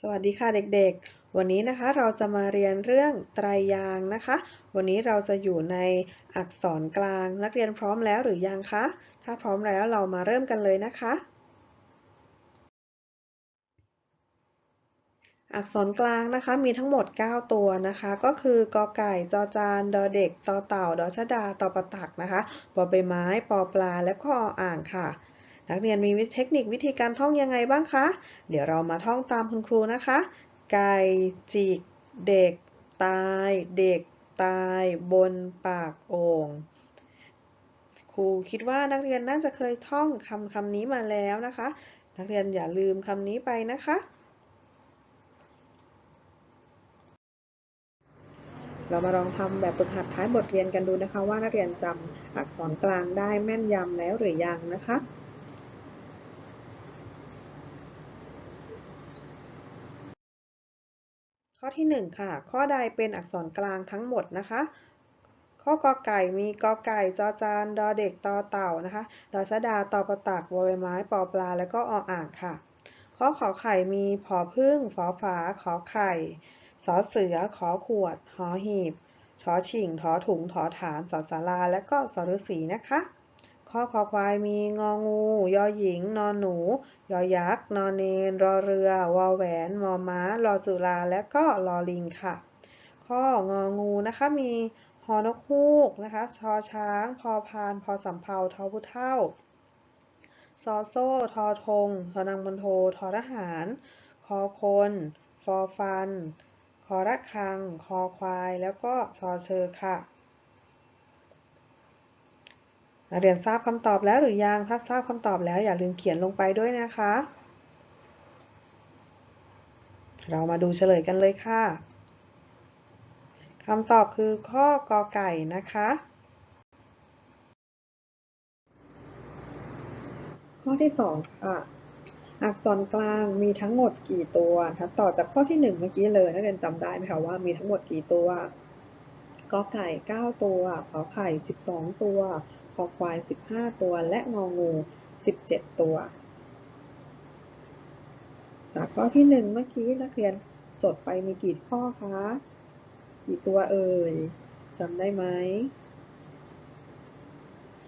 สวัสดีค่ะเด็กๆ วันนี้นะคะเราจะมาเรียนเรื่องไตรยางค์นะคะ วันนี้เราจะอยู่ในอักษรกลาง นักเรียนพร้อมแล้วหรือยังคะ ถ้าพร้อมแล้วเรามาเริ่มกันเลยนะคะ อักษรกลางนะคะมีทั้งหมด 9 ตัวนะคะ ก็คือกอไก่จอจานดอเด็กตอเต่าดอชดาตอประตักนะคะปอใบไม้ปอปลาและก็ออ่างค่ะ นักเรียนมีเทคนิควิธีการท่องยังไงบ้างคะ เดี๋ยวเรามาท่องตามคุณครูนะคะ ไก่จิก เด็ก ตาย เด็ก ตาย บนปากโอ่งครูคิดว่านักเรียนน่าจะเคยท่องคำคำนี้มาแล้วนะคะ นักเรียนอย่าลืมคำนี้ไปนะคะเรามาลองทำแบบฝึกหัดท้ายบทเรียนกันดูนะคะ ว่านักเรียนจำอักษรกลางได้แม่นยำแล้วหรือยังนะคะ ข้อที่ 1 ค่ะ ข้อใดเป็นอักษรกลางทั้งหมดนะคะ ข้อกอไก่มีกอไก่จอจานดอเด็กตอเต่านะคะดอชดาตอประตักวอใบไม้ปอปลา แล้วก็ออ่างค่ะ ข้อขอไข่มีผอพึ่งฝอฝาขอไข่สอเสือขอขวดหอหีบชอชิงถอถุงถอฐานสอสาราและก็สอฤษีนะคะ ข้อคอควายมีงองู ยอหญิง นอนหนู ยอยักษ์ นอนเนน รอเรือ วอแหวน มอม้า รอจุฬาและก็รอลิงค่ะ ข้ององูนะคะมีฮอนกฮูกนะคะชอช้าง พอพาน พอสำเภาทอผู้เท่าซอโซ่ ทอธงทอนางบนโททอทหาร คอคน ฟอฟัน คอระฆัง คอควาย แล้วก็ชอเชอค่ะ นักเรียนทราบคำตอบแล้วหรือยัง ถ้าทราบคำตอบแล้วอย่าลืมเขียนลงไปด้วยนะคะ เรามาดูเฉลยกันเลยค่ะคำตอบคือข้อกอไก่นะคะ ข้อที่ 2 ค่ะ อักษรกลางมีทั้งหมดกี่ตัวคะต่อจากข้อที่ 1 เมื่อกี้เลยนักเรียนจำได้ไหมคะว่ามีทั้งหมดกี่ตัวกอไก่ 9 ตัวขอไข่ 12 ตัว คอควาย 15 ตัว และงองู 17 ตัว จากข้อที่ 1 เมื่อกี้นักเรียนจดไปมีกี่ข้อคะ กี่ตัวเอ่ยจำได้ไหม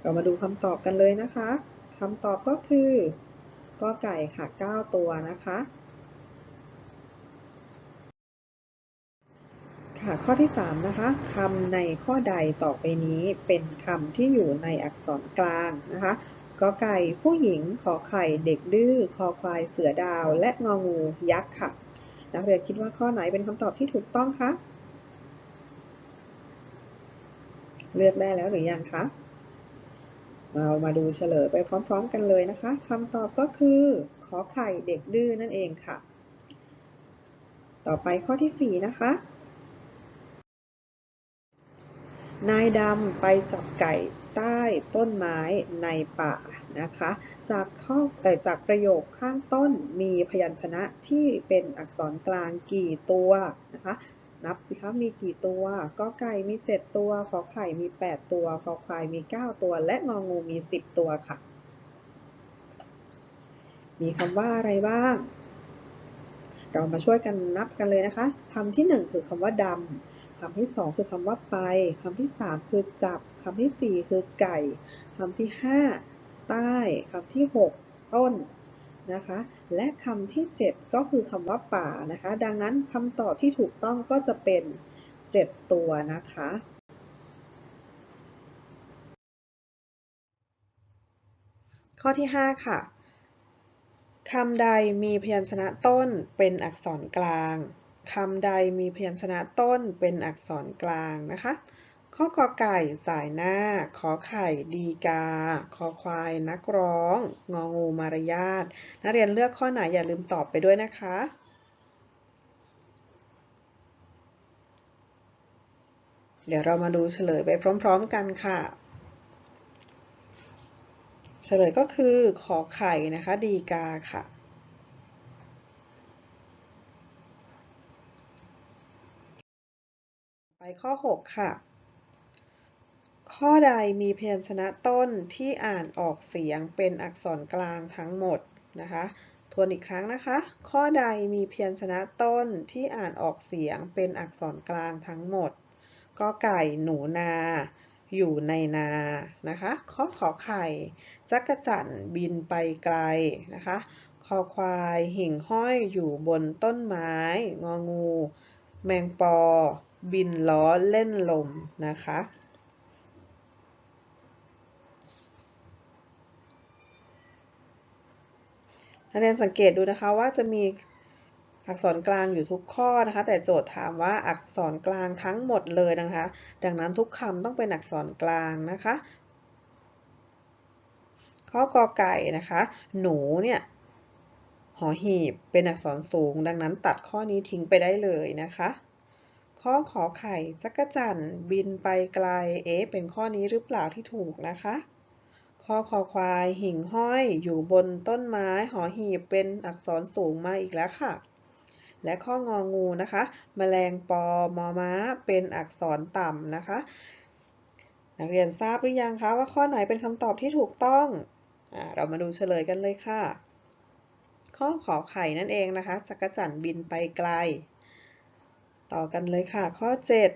เรามาดูคำตอบกันเลยนะคะคำตอบก็คือกอไก่ค่ะ 9 ตัวนะคะ ค่ะ ข้อที่ 3 นะคะคำในข้อใดต่อไปนี้เป็นคำที่อยู่ในอักษรกลางนะคะกอไก่ผู้หญิงขอไข่เด็กดื้อคอควายเสือดาว และงองูยักษ์ค่ะ นักเรียนคิดว่าข้อไหนเป็นคำตอบที่ถูกต้องคะเลือกได้แล้วหรือยังคะเรามาดูเฉลยไปพร้อม ๆ กันเลยนะคะคำตอบก็คือขอไข่เด็กดื้อนั่นเองค่ะ ต่อไปข้อที่ 4 นะคะ นายดำไปจับไก่ใต้ต้นไม้ในป่านะคะ จากข้อแต่จากประโยคข้างต้นมีพยัญชนะที่เป็นอักษรกลางกี่ตัวนะคะ นับสิคะมีกี่ตัวก็ไก่มี 7 ตัวขอไข่มี 8 ตัวขอควายมี 9 ตัว และงองูมี 10 ตัวค่ะ มีคำว่าอะไรบ้าง เรามาช่วยกันนับกันเลยนะคะคำที่ 1 คือคำว่าดำ คำที่2คือคำว่าไปคำที่3คือจับคำที่4คือไก่คำที่5ใต้คำที่6ต้นนะคะ และคำที่7ก็คือคำว่าป่านะคะ ดังนั้นคำตอบที่ถูกต้องก็จะเป็น7ตัวนะคะข้อที่ 5 ค่ะ คำใดมีพยัญชนะต้นเป็นอักษรกลาง คำใดมีพยัญชนะต้นเป็นอักษรกลางนะคะข้อกอไก่สายหน้า ขอไข่ดีกาคอควายนักร้อง งองูมารยาทนักเรียนเลือกข้อไหนอย่าลืมตอบไปด้วยนะคะ เดี๋ยวเรามาดูเฉลยไปพร้อมๆกันค่ะ เฉลยก็คือขอไข่นะคะดีกาค่ะ ไปข้อ 6 ค่ะ ข้อใดมีพยัญชนะต้นที่อ่านออกเสียงเป็นอักษรกลางทั้งหมดนะคะทวนอีกครั้งนะคะ ข้อใดมีพยัญชนะต้นที่อ่านออกเสียงเป็นอักษรกลางทั้งหมดก็ไก่หนูนา อยู่ในนานะคะข้อขอไข่จักจั่นบินไปไกลนะคะคอควายหิ่งห้อยอยู่บนต้นไม้ งองู แมงปอ บินล้อเล่นลมนะคะ นักเรียนสังเกตดูนะคะว่าจะมีอักษรกลางอยู่ทุกข้อนะคะ แต่โจทย์ถามว่าอักษรกลางทั้งหมดเลยนะคะ ดังนั้นทุกคำต้องเป็นอักษรกลางนะคะ ข้อกอไก่นะคะ หนูเนี่ยหอหีบเป็นอักษรสูง ดังนั้นตัดข้อนี้ทิ้งไปได้เลยนะคะ ข้อขอไข่จักรจั่นบินไปไกล เอ๊ะ เป็นข้อนี้หรือเปล่าที่ถูกนะคะ ข้อคอควายหิ่งห้อยอยู่บนต้นไม้ หอหีบเป็นอักษรสูงมาอีกแล้วค่ะ และข้ององูนะคะแมลงปอมอม้า เป็นอักษรต่ำนะคะ นักเรียนทราบหรือยังคะว่าข้อไหนเป็นคำตอบที่ถูกต้องอเรามาดูเฉลยกันเลยค่ะ ข้อขอไข่นั่นเองนะคะจักรจั่นบินไปไกล ต่อกันเลยค่ะ ข้อ 7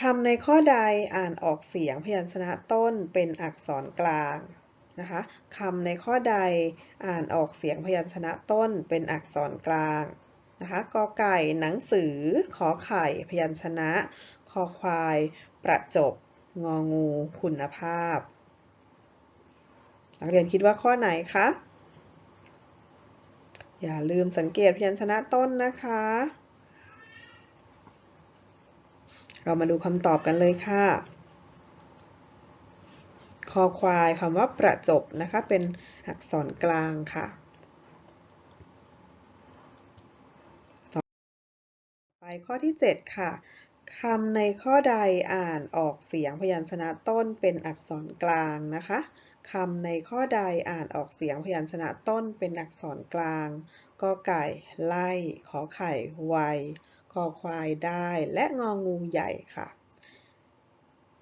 คำในข้อใดอ่านออกเสียงพยัญชนะต้นเป็นอักษรกลางนะคะคำในข้อใดอ่านออกเสียงพยัญชนะต้นเป็นอักษรกลางนะคะกอไก่หนังสือ ขอไข่พยัญชนะ คอควาย ประจบ งองู คุณภาพ นักเรียนคิดว่าข้อไหนคะ อย่าลืมสังเกตพยัญชนะต้นนะคะ เรามาดูคำตอบกันเลยค่ะคอควายคำว่าประจบนะคะ เป็นอักษรกลางค่ะ ไปข้อที่ 7 ค่ะคำในข้อใดอ่านออกเสียงพยัญชนะต้นเป็นอักษรกลางนะคะ คำในข้อใดอ่านออกเสียงพยัญชนะต้นเป็นอักษรกลางกอไก่ ไล่ ขอไข่ไวคอควายได้ และงองูใหญ่ค่ะ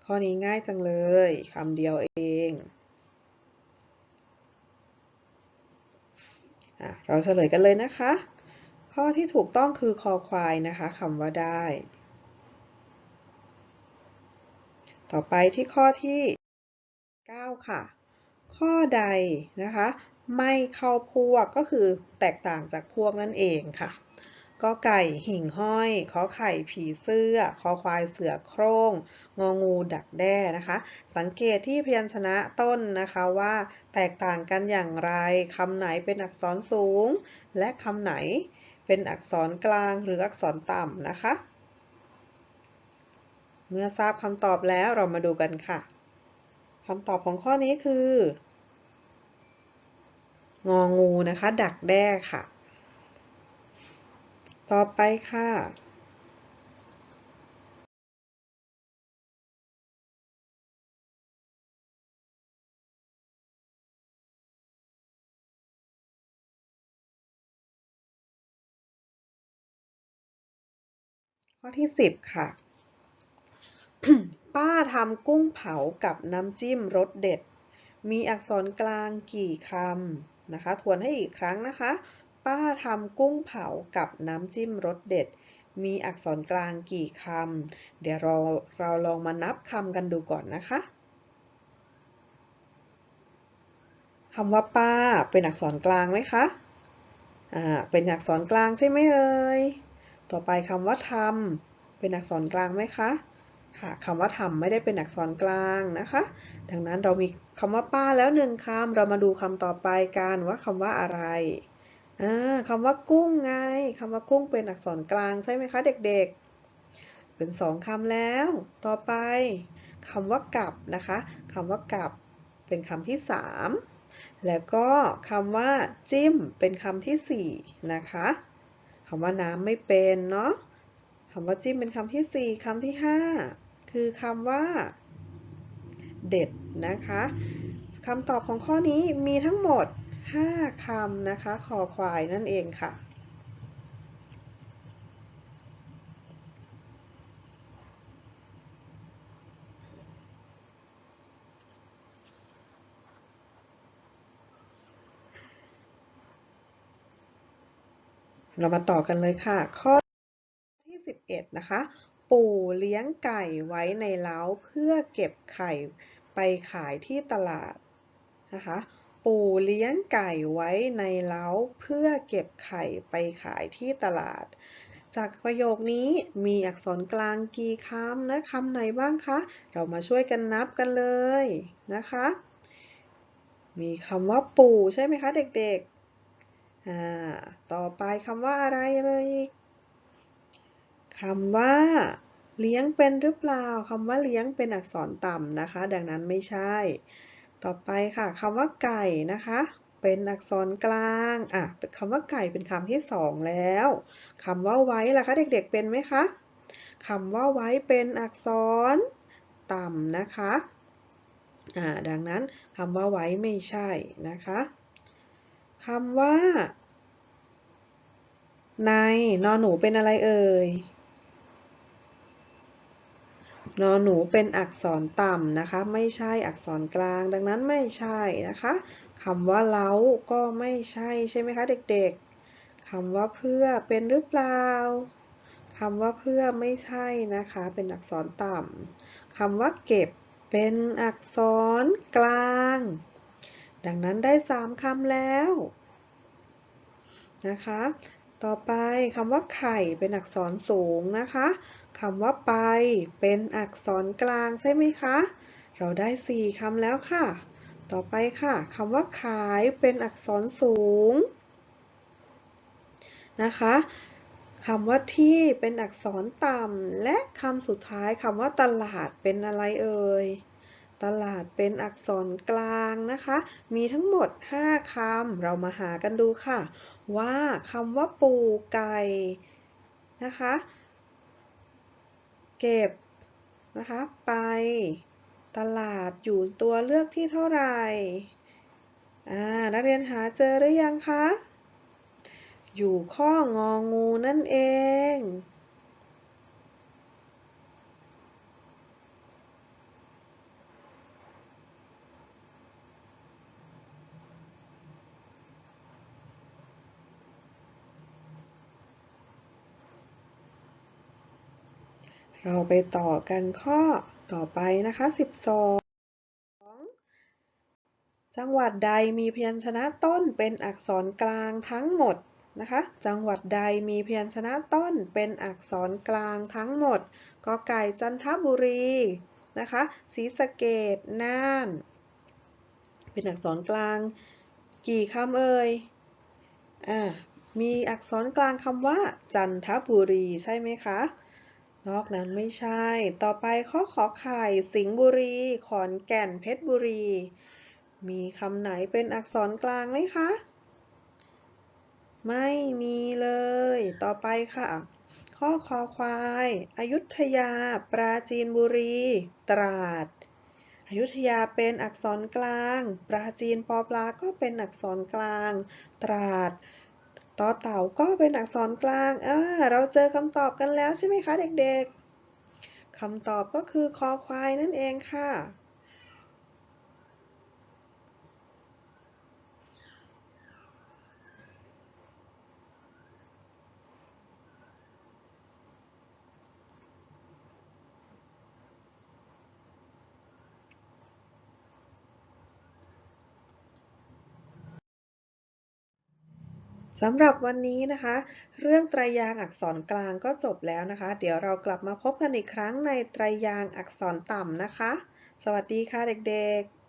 ข้อนี้ง่ายจังเลยคำเดียวเองอเราเฉลยกันเลยนะคะ ข้อที่ถูกต้องคือคอควายนะคะคำว่าได้ ต่อไปที่ข้อที่ 9 ค่ะ ข้อใดนะคะ ไม่เข้าพวกก็คือแตกต่างจากพวกนั่นเองค่ะก็ไก่หิ่งห้อย ขอไข่ผีเสื้อ คอควายเสือโคร่ง งองูดักแด้นะคะ สังเกตที่พยัญชนะต้นนะคะว่าแตกต่างกันอย่างไรคำไหนเป็นอักษรสูง และคำไหนเป็นอักษรกลางหรืออักษรต่ำนะคะ เมื่อทราบคำตอบแล้วเรามาดูกันค่ะำตอบของข้อนี้คือ งองูนะคะ ดักแด้ค่ะ ต่อไปค่ะข้อที่ 10 ค่ะ ป้าทำกุ้งเผากับน้ำจิ้มรสเด็ด มีอักษรกลางกี่คำนะคะ ทวนให้อีกครั้งนะคะ ป้าทำกุ้งเผากับน้ำจิ้มรสเด็ด มีอักษรกลางกี่คำ เดี๋ยวเราเราลองมานับคำกันดูก่อนนะคะคำว่าป้าเป็นอักษรกลางไหมคะ อ่า เป็นอักษรกลางใช่ไหมเอ่ย ต่อไปคำว่าทำเป็นอักษรกลางไหมคะ ค่ะคำว่าทำไม่ได้เป็นอักษรกลางนะคะ ดังนั้นเรามีคำว่าป้าแล้วหนึ่งคำเรามาดูคำต่อไปกันว่าคำว่าอะไรคำว่ากุ้งไงคำว่ากุ้งเป็นอักษรกลางใช่ไหมคะเด็กๆ เป็นสองคำแล้ว ต่อไปคำว่ากับนะคะคำว่ากับเป็นคำที่สามแล้วก็คำว่าจิ้มเป็นคำที่สี่นะคะคำว่าน้ำไม่เป็นเนาะคำว่าจิ้มเป็นคำที่สี่คำที่ห้า คือคำว่าเด็ดนะคะคำตอบของข้อนี้มีทั้งหมด 5คำนะคะคอควายนั่นเองค่ะ เรามาต่อกันเลยค่ะ ข้อที่ 11 นะคะ ปู่เลี้ยงไก่ไว้ในเล้าเพื่อเก็บไข่ไปขายที่ตลาดนะคะ ปู่เลี้ยงไก่ไว้ในเล้าเพื่อเก็บไข่ไปขายที่ตลาด จากประโยคนี้มีอักษรกลางกี่คำนะคำไหนบ้างคะ เรามาช่วยกันนับกันเลยนะคะ มีคำว่าปู่ใช่ไหมคะเด็กๆ อ่า ต่อไปคำว่าอะไรเลยอีก คำว่า เลี้ยงเป็นหรือเปล่าคำว่าเลี้ยงเป็นอักษรต่ำนะคะ ดังนั้นไม่ใช่ ต่อไปค่ะคำว่าไก่นะคะ เป็นอักษรกลางอะคำว่าไก่เป็นคำที่สองแล้วคำว่าไว้ล่ะคะเด็กๆเป็นไหมคะคำว่าไว้เป็นอักษรต่ำนะคะอ่าดังนั้นคำว่าไว้ไม่ใช่นะคะคำว่า ในนอนหนูเป็นอะไรเอ่ย นอนหนูเป็นอักษรต่ำนะคะ ไม่ใช่อักษรกลาง ดังนั้นไม่ใช่นะคะคำว่าเล้าก็ไม่ใช่ใช่ไหมคะเด็กๆคำว่าเพื่อเป็นหรือเปล่าคำว่าเพื่อไม่ใช่นะคะ เป็นอักษรต่ำคำว่าเก็บเป็นอักษรกลาง ดังนั้นได้สามคำแล้วนะคะ ต่อไปคำว่าไข่เป็นอักษรสูงนะคะคำว่าไปเป็นอักษรกลางใช่ไหมคะ เราได้สี่คำแล้วค่ะ ต่อไปค่ะคำว่าขายเป็นอักษรสูงนะคะคำว่าที่เป็นอักษรต่ำและคำสุดท้ายคำว่าตลาดเป็นอะไรเอ่ย ตลาดเป็นอักษรกลางนะคะ มีทั้งหมด 5คำเรามาหากันดูค่ะ ว่าคำว่าปูไก่นะคะ เก็บนะคะ ไป ตลาดอยู่ตัวเลือกที่เท่าไหร่อ่านักเรียนหาเจอหรือยังคะ อยู่ข้ององูนั่นเอง เราไปต่อกันข้อต่อไปนะคะ 12 จังหวัดใดมีพยัญชนะต้นเป็นอักษรกลางทั้งหมดนะคะ จังหวัดใดมีพยัญชนะต้นเป็นอักษรกลางทั้งหมดกอไก่จันทบุรีนะคะศรีสะเกดน่าน เป็นอักษรกลาง กี่คำเอ่ยอ่ามีอักษรกลางคำว่า จันทบุรีใช่ไหมคะ นอกนั้นไม่ใช่ ต่อไปข้อขอไข่ สิงห์บุรี ขอนแก่น เพชรบุรี มีคำไหนเป็นอักษรกลางไหมคะ ไม่มีเลย ต่อไปค่ะ ข้อคอควาย อยุธยา ปราจีนบุรี ตราด อยุธยาเป็นอักษรกลาง ปราจีนปอปลาก็เป็นอักษรกลาง ตราด ต่อเต่าก็เป็นอักษรกลางอ่าเราเจอคำตอบกันแล้วใช่ไหมคะเด็กๆคำตอบก็คือคอควายนั่นเองค่ะ สำหรับวันนี้นะคะ เรื่องไตรยางค์อักษรกลางก็จบแล้วนะคะ เดี๋ยวเรากลับมาพบกันอีกครั้งในไตรยางค์อักษรต่ำนะคะ สวัสดีค่ะเด็กๆ